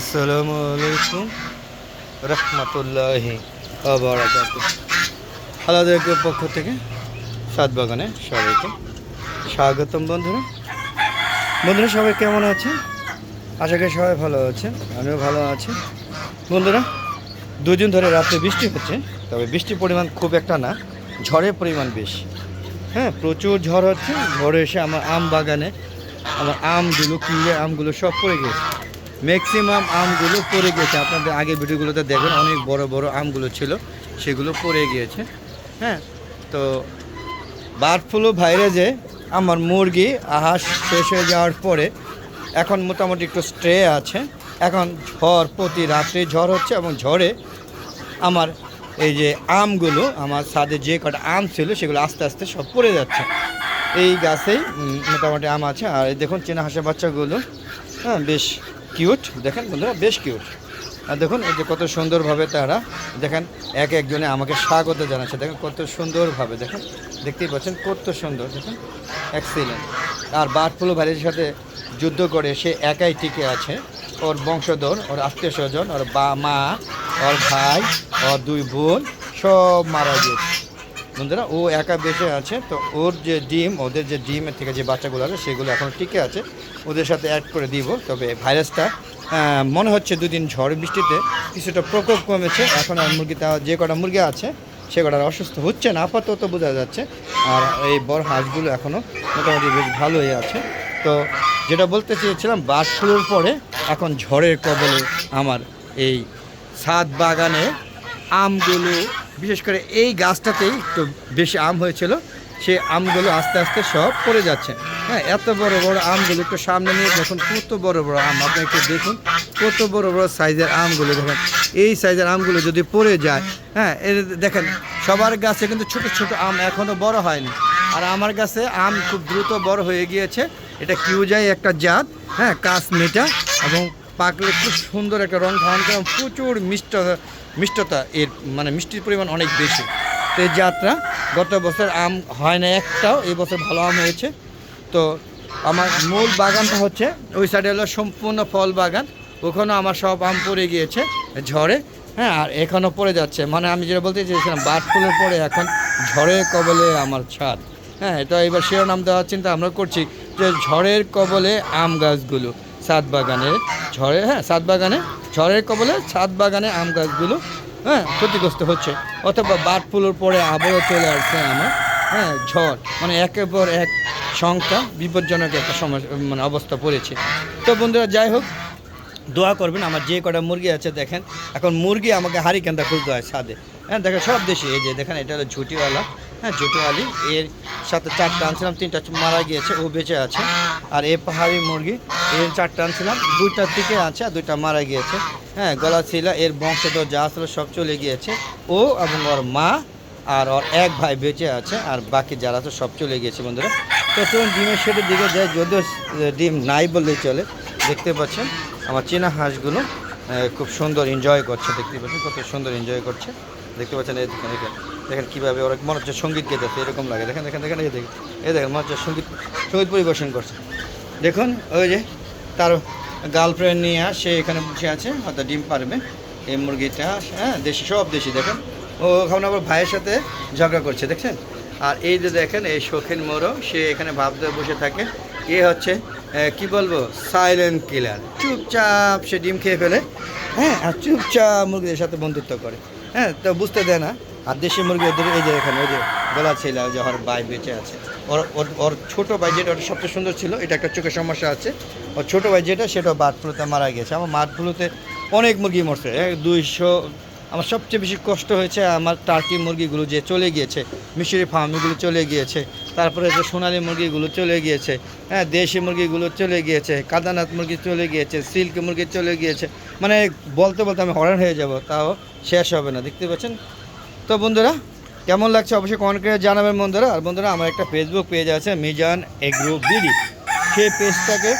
আসসালামু আলাইকুম রহমতুল্লাহি আলাদাকের পক্ষ থেকে সাত বাগানে সবাইকে স্বাগতম বন্ধুরা। বন্ধুরা, সবাই কেমন আছে আশা করি সবাই ভালো আছেন, আমিও ভালো আছি। বন্ধুরা, দুদিন ধরে রাত্রে বৃষ্টি হচ্ছে, তবে বৃষ্টির পরিমাণ খুব একটা না, ঝড়ের পরিমাণ বেশি। হ্যাঁ প্রচুর ঝড় হচ্ছে, ঝড়ে এসে আমার আম বাগানে আমার আমগুলো কিনে আমগুলো সব পড়ে গেছে ম্যাক্সিমাম আমগুলো পড়ে গেছে আপনাদের আগে ভিডিওগুলোতে দেখবেন অনেক বড় বড় আমগুলো ছিল, সেগুলো পড়ে গিয়েছে। হ্যাঁ? তো বার্ড ফ্লু ভাইরাসে আমার মুরগি আহার শেষ হয়ে যাওয়ার পরে এখন মোটামুটি একটু স্ট্রে আছে। এখন ঝড় প্রতি রাত্রে ঝড় হচ্ছে এবং ঝড়ে আমার এই যে আমগুলো, আমার ছাদে যে কটা আম ছিল সেগুলো আস্তে আস্তে সব পড়ে যাচ্ছে। এই গাছেই মোটামুটি আম আছে। আর দেখুন, চেনা হাঁসের বাচ্চাগুলো হ্যাঁ বেশ কিউট। দেখেন বন্ধুরা, বেশ কিউট। আর দেখুন, এই যে কত সুন্দরভাবে তারা, দেখেন, এক একজনে আমাকে স্বাগত জানাচ্ছে। দেখেন, কত সুন্দরভাবে, দেখেন, দেখতেই পাচ্ছেন, কত সুন্দর, দেখেন এক্সিলেন্ট আর বার্ড ফ্লু ভাইরাসের সাথে যুদ্ধ করে সে একাই টিকে আছে। ওর বংশধর, ওর আত্মীয় স্বজন, ওর বা মা, ওর ভাই, ওর দুই বোন, সব মারা গিয়েছে। বন্ধুরা, ও একা বেঁচে আছে, তো ওর যে ডিম, ওদের যে ডিমের থেকে যে বাচ্চাগুলো আছে, সেগুলো এখন টিকে আছে। ওদের সাথে অ্যাড করে দিব, তবে ভাইরাসটা মনে হচ্ছে দুদিন ঝড় বৃষ্টিতে কিছুটা প্রকোপ কমেছে। এখন আর মুরগিটা যে কটা মুরগি আছে, সে কটা অসুস্থ হচ্ছে না, আপাতত বোঝা যাচ্ছে। আর এই বড় হাঁসগুলো এখনও মোটামুটি বেশ ভালোই আছে। তো যেটা বলতে চেয়েছিলাম বার্ড ফ্লুর পরে এখন ঝড়ের কবলে আমার এই ছাদ বাগানে আমগুলো বিশেষ করে এই গাছটাতেই একটু বেশি আম হয়েছিল সেই আমগুলো আস্তে আস্তে সব পড়ে যাচ্ছে। হ্যাঁ এত বড় বড় আমগুলো একটু সামনে নিয়ে দেখুন, কত বড় বড় আম আপনি একটু দেখুন, কত বড় বড় সাইজের আমগুলো দেখেন। এই সাইজের আমগুলো যদি পড়ে যায় হ্যাঁ এর দেখেন, সবার গাছে কিন্তু ছোট ছোট আম এখনও বড় হয়নি। আর আমার কাছে আম খুব দ্রুত বড় হয়ে গিয়েছে। এটা কিউজাই একটা জাত হ্যাঁ কাশ মেটা এবং পাকলে খুব সুন্দর একটা রং ধারণ করে প্রচুর মিষ্ট মিষ্টতা এর মানে মিষ্টির পরিমাণ অনেক বেশি। তো এই যাত্রা গত বছর আম হয় না একটাও, এই বছর ভালো আম হয়েছে। তো আমার মূল বাগানটা হচ্ছে, ওই সাইডে হলো সম্পূর্ণ ফল বাগান। ওখানেও আমার সব আম পড়ে গিয়েছে, ঝড়ে। হ্যাঁ আর এখনও পড়ে যাচ্ছে। মানে আমি যেটা বলতে চেয়েছিলাম বার্ড ফুলের পরে এখন ঝড়ের কবলে আমার ছাদ। হ্যাঁ তো এবার শিরোনাম দেওয়ার চিন্তা আমরা করছি যে ঝড়ের কবলে আম গাছগুলো, ছাদ বাগানে ঝড়ে হ্যাঁ ছাদ বাগানে ঝড়ের কবলে ছাদ বাগানে আম গাছগুলো হ্যাঁ ক্ষতিগ্রস্ত হচ্ছে। অথবা বার্ড ফ্লুর পরে আবারও চলে আসছে আমার হ্যাঁ ঝড়। মানে একের পর এক সংখ্যা বিপজ্জনক একটা সমস্যা মানে অবস্থা পড়েছে। তো বন্ধুরা, যাই হোক, দোয়া করবেন, আমার যে কটা মুরগি আছে দেখেন। এখন মুরগি আমাকে হাড়ি কেন্দা খুলতে হয় ছাদে। হ্যাঁ দেখেন, সব দেশে, এই যে দেখেন, এটা হলো ঝুটিওয়ালা। হ্যাঁ ঝুটিওয়ালি এর সাথে চারটা আনছিলাম তিনটা মারা গিয়েছে, ও বেঁচে আছে। আর এ পাহাড়ি মুরগি, এর চারটা আনছিলাম দুইটার দিকে আছে আর দুইটা মারা গিয়েছে। হ্যাঁ গলা ছিল, এর বংশধর যা আসলে সব চলে গিয়েছে। ও এবং ওর মা আর ওর এক ভাই বেঁচে আছে আর বাকি যারা তো সব চলে গিয়েছে বন্ধুরা। তো চলুন, ডিমের শেডের দিকে যায় যদিও ডিম নাই বললেই চলে। দেখতে পাচ্ছেন, আমার চেনা হাঁসগুলো খুব সুন্দর এনজয় করছে, দেখতে পাচ্ছেন, কত সুন্দর এনজয় করছে। দেখতে পাচ্ছেন, এই দেখেন দেখেন কীভাবে ওরা মনে হচ্ছে সংগীত গেতেছে, এরকম লাগে। দেখেন দেখেন দেখেন, এই দেখেন এই দেখেন, মনে হচ্ছে সংগীত সংগীত পরিবেশন করছে। দেখুন, ওই যে তার গার্লফ্রেন্ড নিয়ে সে এখানে বসে আছে, হয়তো ডিম পারবে, এই মুরগিটা হ্যাঁ দেশি, সব দেশি, দেখেন। ও ওখানে আবার ভাইয়ের সাথে ঝগড়া করছে, দেখছেন? আর এই যে দেখেন, এই শৌখিন মোরও সে এখানে ভাবতে বসে থাকে, এ হচ্ছে কি বলব? সাইলেন্ট কিলার চুপচাপ সে ডিম খেয়ে ফেলে। হ্যাঁ আর চুপচাপ মুরগিদের সাথে বন্ধুত্ব করে। হ্যাঁ তো বুঝতে দেয় না। আর দেশি মুরগি ওদের, এই যে এখানে, ওই যে গলা ছিল যে ওর ভাই বেঁচে আছে। ওর ওর ওর ছোটো ভাই যেটা, ওটা সবচেয়ে সুন্দর ছিল, এটা একটা চোখের সমস্যা আছে। ওর ছোটো ভাই যেটা, সেটা বার্ড ফ্লুতে মারা গেছে আমার বার্ড ফ্লুতে অনেক মুরগি মরছে। দুইশো আমার সবচেয়ে বেশি কষ্ট হয়েছে আমার টার্কি মুরগিগুলো যে চলে গিয়েছে, মিশরি ফার্মগুলো চলে গিয়েছে, তারপরে যে সোনালি মুরগিগুলো চলে গিয়েছে হ্যাঁ দেশি মুরগিগুলো চলে গিয়েছে, কাদানাথ মুরগি চলে গিয়েছে, সিল্ক মুরগি চলে গিয়েছে মানে বলতে বলতে আমি হরান হয়ে যাব, তাও শেষ হবে না, দেখতে পাচ্ছেন? তো বন্ধুরা, কেমন লাগছে অবশ্যই কমেন্ট করে জানাবেন বন্ধুরা, আর বন্ধুরা, আমার একটা ফেসবুক পেজ আছে, মিজান এগ্রো বিডি, সেই পেজটাকে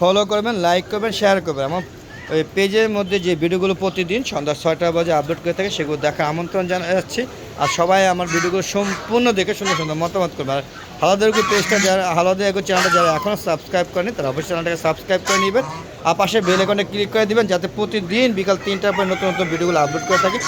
ফলো করবেন লাইক করবেন শেয়ার করবেন, আমার ওই পেজের মধ্যে যে ভিডিওগুলো প্রতিদিন সন্ধ্যা ছয়টা বাজে আপলোড করে থাকে, সেগুলো দেখা আমন্ত্রণ জানাচ্ছি আর সবাই আমার ভিডিওগুলো সম্পূর্ণ দেখে সুন্দর সুন্দর মতামত করবে। আর হালাদা এগু পেজটা যারা হালাদা এগু চ্যানেলটা যারা এখনও সাবস্ক্রাইব করেনি, তারা অবশ্যই চ্যানেলটাকে সাবস্ক্রাইব করে নেবেন। আর পাশে বেল ক্লিক করে দিবেন, যাতে প্রতিদিন বিকাল তিনটার পর নতুন নতুন ভিডিওগুলো আপলোড করে থাকি।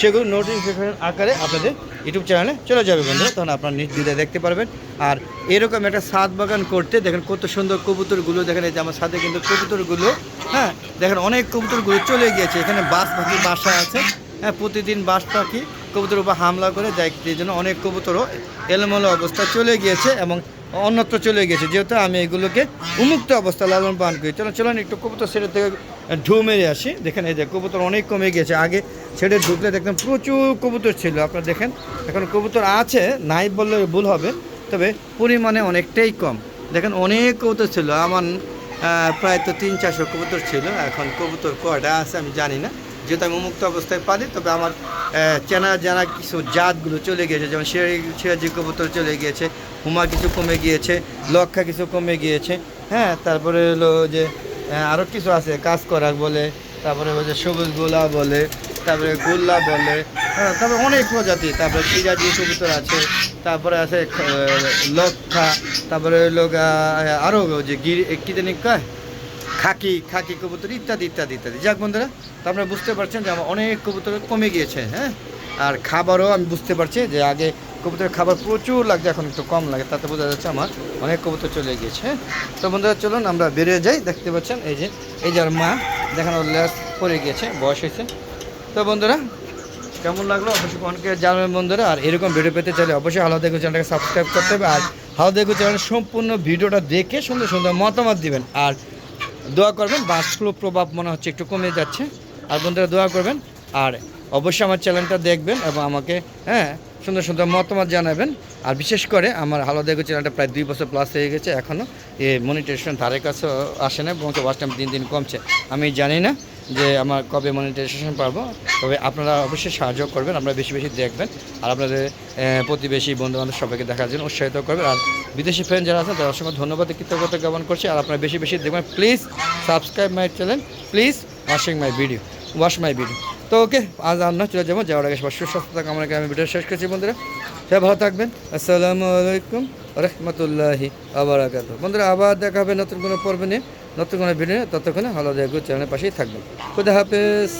সেগুলো নোটিফিকেশন আকারে আপনাদের ইউটিউব চ্যানেলে চলে যাবে বন্ধুরা তখন আপনারা নির্দ্বিধায় দেখতে পারবেন। আর এরকম একটা সাদ বাগান করতে দেখেন কত সুন্দর কবুতরগুলো, দেখেন এই যে আমার সাথে কিন্তু কবুতরগুলো হ্যাঁ দেখেন অনেক কবুতরগুলো চলে গিয়েছে। এখানে বাস পাখি, বাসা আছে হ্যাঁ প্রতিদিন বাস পাখি কবুতর উপর হামলা করে যায় জন্য অনেক কবুতরও এলোমেলো অবস্থা চলে গিয়েছে এবং অন্যত্র চলে গিয়েছে যেহেতু আমি এগুলোকে উন্মুক্ত অবস্থা লালন পালন করি। চলো চলুন, একটু কবুতর ছেড়ে থেকে ঢু মেরে আসি। দেখেন, এই যে কবুতর অনেক কমে গিয়েছে আগে ছেড়ে ঢুকলে দেখতাম প্রচুর কবুতর ছিল। আপনারা দেখেন, এখন কবুতর আছে, নাই বললে ভুল হবে, তবে পরিমাণে অনেকটাই কম। দেখেন, অনেক কবুতর ছিল। আমার প্রায় তো তিন, চারশো কবুতর ছিল। এখন কবুতর কয়টা আছে আমি জানি না। যেহেতু আমি উন্মুক্ত অবস্থায় পালি তবে আমার চেনা জানা কিছু জাতগুলো চলে গিয়েছে, যেমন সিরাজি কবুতর চলে গিয়েছে, হুমা কিছু কমে গিয়েছে, লক্ষা কিছু কমে গিয়েছে হ্যাঁ তারপরে হলো যে আরও কিছু আছে কাজ করা বলে, তারপরে হচ্ছে সবুজ গোলা বলে, তারপরে গোল্লা বলে হ্যাঁ তারপরে অনেক প্রজাতি, তারপরে সিরাজি কবুতর আছে, তারপরে আছে লক্ষা, তারপরে গা- আরও যে গির কী জানি কয় খাকি খাকি কবুতর, ইত্যাদি ইত্যাদি ইত্যাদি। যাক বন্ধুরা, তো আপনারা বুঝতে পারছেন যে আমার অনেক কবুতর কমে গিয়েছে হ্যাঁ? আর খাবারও আমি বুঝতে পারছি যে আগে কবুতরের খাবার প্রচুর লাগছে, এখন একটু কম লাগে, তাতে বোঝা যাচ্ছে আমার অনেক কবুতর চলে গিয়েছে। তো বন্ধুরা, চলুন আমরা বেরিয়ে যাই, দেখতে পাচ্ছেন, এই যে এই যে আর মা, দেখেন লেস পড়ে গিয়েছে, বয়স হয়েছে। তো বন্ধুরা, কেমন লাগল? অবশ্যই অনেকে জানাবেন বন্ধুরা, আর এরকম ভিডিও পেতে চাইলে অবশ্যই হালদা দেখু চ্যানেলটাকে সাবস্ক্রাইব করতে হবে, আর হালদা দেখু চ্যানেলের সম্পূর্ণ ভিডিওটা দেখে সুন্দর সুন্দর মতামত দিবেন, আর দোয়া করবেন বাসগুলো প্রভাব মনে হচ্ছে একটু কমে যাচ্ছে। আর বন্ধুরা, দোয়া করবেন। আর অবশ্যই আমার চ্যানেলটা দেখবেন এবং আমাকে হ্যাঁ সুন্দর সুন্দর মতামত জানাবেন। আর বিশেষ করে আমার হালো দেখো চ্যানেলটা প্রায় দুই বছর প্লাস হয়ে গেছে এখনও এ মনিটাইজেশন ধারে কাছে আসে না এবং ওয়াচ টাইম দিন দিন কমছে। আমি জানি না যে আমার কবে মনিটাইজেশন পাবো, তবে আপনারা অবশ্যই সাহায্য করবেন, আপনারা বেশি বেশি দেখবেন, আর আপনাদের প্রতিবেশী বন্ধুবান্ধব সবাইকে দেখার জন্য উৎসাহিত করবেন, আর বিদেশি ফ্রেন্ড যারা আছেন, তাদের অসংখ্য ধন্যবাদ কৃতজ্ঞতা জ্ঞাপন করছি, আর আপনারা বেশি বেশি দেখবেন please subscribe my channel please washing my video wash my video তো ওকে, আজ আমরা চলে যাব, যাওয়ার আগে সবার সুস্বাস্থ্য কামনা আমি ভিডিও শেষ করছি, বন্ধুরা। সবাই ভালো থাকবেন, আসসালামু আলাইকুম, রহমতুল্লাহি আবার বন্ধুরা, আবার দেখা হবে নতুন কোনো পর্ব নিয়ে। কোনো ভিডিও ততক্ষণে ভালো দেখো চ্যানেলের পাশেই থাকবেন। খুদা হাফেজ।